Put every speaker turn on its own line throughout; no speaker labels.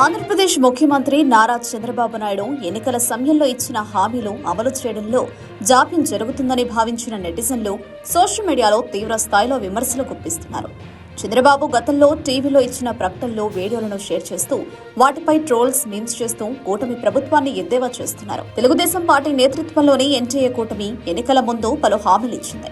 ఆంధ్రప్రదేశ్ ముఖ్యమంత్రి నారా చంద్రబాబు నాయుడు ఎన్నికల సమయంలో ఇచ్చిన హామీలు అమలు చేయడంలో జాప్యం జరుగుతుందని భావించిన నెటిజన్లు సోషల్ మీడియాలో తీవ్ర స్థాయిలో విమర్శలు గుప్పిస్తున్నారు. చంద్రబాబు గతంలో టీవీలో ఇచ్చిన ప్రకటనలో వీడియోలను షేర్ చేస్తూ వాటిపై ట్రోల్స్ మీమ్స్ చేస్తూ కూటమి ప్రభుత్వాన్ని ఎద్దేవా చేస్తున్నారు. తెలుగుదేశం పార్టీ నేతృత్వంలోని ఎన్టీఏ కూటమి ఎన్నికల ముందు పలు హామీలు ఇచ్చింది.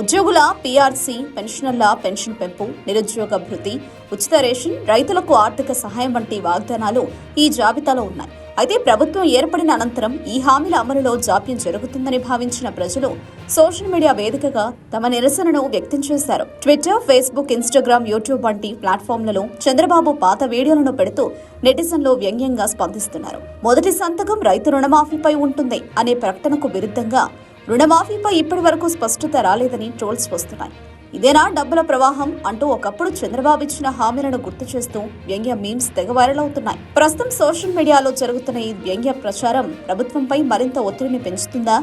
ఉద్యోగుల పీఆర్సీ పెన్షనర్ల పెన్షన్ పెంపు నిరుద్యోగ భృతి ఉచిత రేషన్ రైతులకు ఆర్థిక సహాయం వంటి వాగ్దానాలు ఈ జాబితాలో ఉన్నాయి. అయితే ప్రభుత్వం ఏర్పడిన అనంతరం ఈ హామీల అమలులో జాప్యం జరుగుతుందని భావించిన ప్రజలు సోషల్ మీడియా వేదికగా తమ నిరసనను వ్యక్తం చేశారు. ట్విట్టర్ ఫేస్బుక్ ఇన్స్టాగ్రామ్ యూట్యూబ్ వంటి ప్లాట్ఫామ్లలో చంద్రబాబు పాత వీడియోలను పెడుతూ నెటిజన్లు వ్యంగ్యంగా స్పందిస్తున్నారు. మొదటి సంతకం రైతు రుణమాఫీపై ఉంటుంది అనే ప్రకటనకు విరుద్ధంగా రుణమాఫీపై ఇప్పటి వరకు స్పష్టత రాలేదని ట్రోల్స్ వస్తున్నాయి. ఇదేనా డబ్బుల ప్రవాహం అంటూ ఒకప్పుడు చంద్రబాబు ఇచ్చిన హామీలను గుర్తు చేస్తూ వ్యంగ్య మీమ్స్ తెగ వైరల్ అవుతున్నాయి. ప్రస్తుతం సోషల్ మీడియాలో జరుగుతున్న ఈ వ్యంగ్య ప్రచారం ప్రభుత్వంపై మరింత ఒత్తిడిని పెంచుతుందా?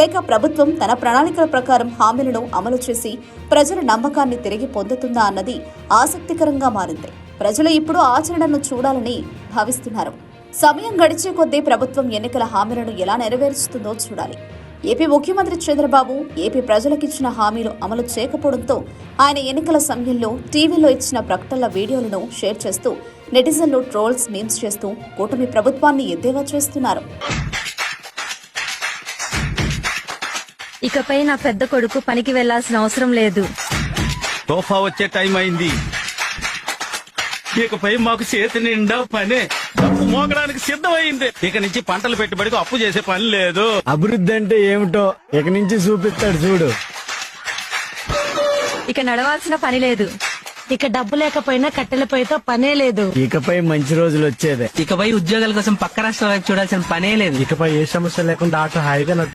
లేక ప్రభుత్వం తన ప్రణాళికల ప్రకారం హామీలను అమలు చేసి ప్రజల నమ్మకాన్ని తిరిగి పొందుతుందా అన్నది ఆసక్తికరంగా మారింది. ప్రజలు ఇప్పుడు ఆచరణను చూడాలని భావిస్తున్నారు. సమయం గడిచే కొద్దీ ప్రభుత్వం ఎన్నికల హామీలను ఎలా నెరవేరుస్తుందో చూడాలి. ఏపీ ముఖ్యమంత్రి చంద్రబాబు ఏపీ ప్రజలకిచ్చిన హామీలు అమలు చేయకపోవడంతో ఆయన ఎన్నికల సమయంలో టీవీలో ఇచ్చిన ప్రకటనల వీడియోలను షేర్ చేస్తూ నెటిజన్లు ట్రోల్స్ మీమ్స్ చేస్తూ కూటమి ప్రభుత్వాన్ని ఎద్దేవా చేస్తున్నారు.
ఇకపై నా పెద్ద కొడుకు పనికి వెళ్ళాల్సిన అవసరం లేదు.
తోఫా వచ్చే టైం అయింది. ఇకపై మాకు చేతి నిండా పనే. డబ్బు మోగడానికి సిద్ధమైంది. ఇక నుంచి పంటలు పెట్టుబడికి అప్పు చేసే పని లేదు.
అభివృద్ధి అంటే ఏమిటో ఇక నుంచి చూపిస్తాడు చూడు.
ఇక నడవాల్సిన పని లేదు.
ఇక డబ్బు లేకపోయినా కట్టెల పొయ్యితో పనే లేదు.
ఇకపై మంచి రోజులు వచ్చేదే.
ఇకపై ఉద్యోగాల కోసం పక్క రాష్ట్రాల వైపు చూడాల్సిన పనే లేదు.
ఇకపై ఏ సమస్య లేకుండా ఆటో హాయిగా